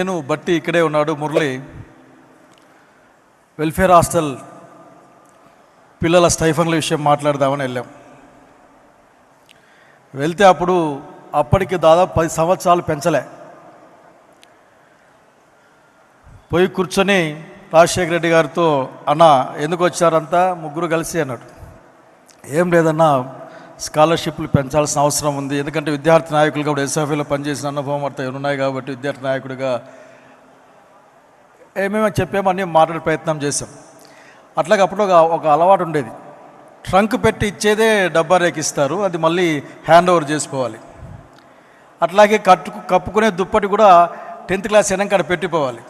నేను బట్టి ఇక్కడే ఉన్నాడు మురళి. వెల్ఫేర్ హాస్టల్ పిల్లల స్టైఫన్ల విషయం మాట్లాడదామని వెళ్ళాం. వెళ్తే అప్పుడు అప్పటికి దాదాపు పది సంవత్సరాలు పెంచలే. పోయి కూర్చొని రాజశేఖర రెడ్డి గారితో అన్న ఎందుకు వచ్చారంతా? ముగ్గురు కలిసి అన్నాడు. ఏం లేదన్నా స్కాలర్షిప్లు పెంచాల్సిన అవసరం ఉంది. ఎందుకంటే విద్యార్థి నాయకులుగా కూడా ఎస్ఎఫ్ఐలో పనిచేసిన అనుభవం అంతా ఉన్నాయి కాబట్టి విద్యార్థి నాయకుడిగా ఏమేమో చెప్పామో అన్నీ మాట్లాడే ప్రయత్నం చేశాం. అట్లాగే అప్పుడు ఒక ఒక అలవాటు ఉండేది. ట్రంక్ పెట్టి ఇచ్చేదే డబ్బా రేకిస్తారు. అది మళ్ళీ హ్యాండ్ ఓవర్ చేసుకోవాలి. అట్లాగే కట్టు కప్పుకునే దుప్పటి కూడా టెన్త్ క్లాస్ అయినాక అక్కడ పెట్టిపోవాలి.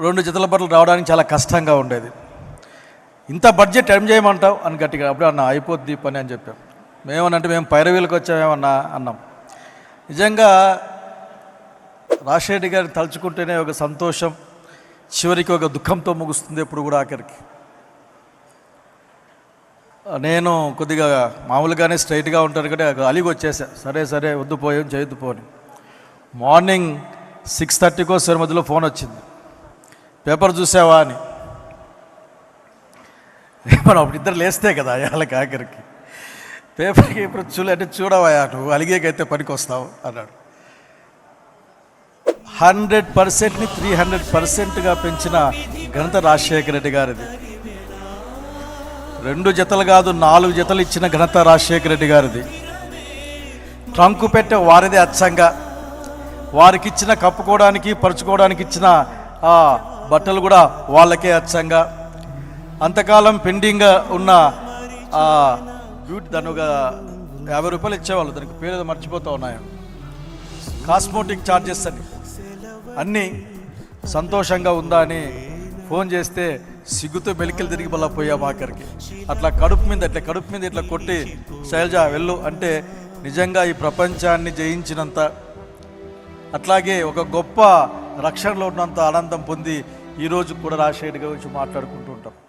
రెండు జతల బట్టలు రావడానికి చాలా కష్టంగా ఉండేది. ఇంత బడ్జెట్ ఏం చేయమంటావు? అని గట్టిగా అప్పుడు అన్న అయిపోద్ది పని అని చెప్పాం. మేమనంటే మేము పైరవీలకు వచ్చామేమన్నా అన్నాం. నిజంగా రాజశేఖర్ గారిని తలుచుకుంటేనే ఒక సంతోషం చివరికి ఒక దుఃఖంతో ముగుస్తుంది ఎప్పుడు కూడా ఆఖరికి. నేను కొద్దిగా మామూలుగానే స్ట్రైట్గా ఉంటాను కదా అలిగి వచ్చేసా. సరే సరే వద్దు పోయాం చేయొద్దు పోని. మార్నింగ్ సిక్స్ థర్టీకో సెవెన్ మధ్యలో ఫోన్ వచ్చింది. పేపర్ చూసావా అని. మనం అప్పుడు ఇద్దరు లేస్తే కదా వాళ్ళకి ఆఖరికి. పేపర్కి ఇప్పుడు చూలే అంటే చూడవయా నువ్వు అలిగేకైతే పనికి వస్తావు అన్నాడు. హండ్రెడ్ పర్సెంట్ని త్రీ హండ్రెడ్ పర్సెంట్గా పెంచిన ఘనత రాజశేఖర రెడ్డి గారిది. రెండు జతలు కాదు నాలుగు జతలు ఇచ్చిన ఘనత రాజశేఖర రెడ్డి గారిది. ట్రంకు పెట్టే వారిదే అచ్చంగా. వారికి ఇచ్చిన కప్పుకోవడానికి పరుచుకోవడానికి ఇచ్చిన ఆ బట్టలు కూడా వాళ్ళకే అచ్చంగా. అంతకాలం పెండింగ్ ఉన్న ఆ బ్యూటీ దాని ఒక యాభై రూపాయలు ఇచ్చేవాళ్ళు. దానికి పేరు మర్చిపోతూ ఉన్నాయి. కాస్మోటిక్ ఛార్జెస్ అని. అన్నీ సంతోషంగా ఉందా అని ఫోన్ చేస్తే సిగ్గుతో మెలికలు తిరిగి మళ్ళీ పోయాం ఆఖరికి. అట్లా కడుపు మీద అట్లా కడుపు మీద ఇట్లా కొట్టి శైలజ వెళ్ళు. అంటే నిజంగా ఈ ప్రపంచాన్ని జయించినంత అట్లాగే ఒక గొప్ప రక్షణలో ఉన్నంత ఆనందం పొంది ఈరోజు కూడా రాజశేఖర్ గురించి మాట్లాడుకుంటూ ఉంటాం.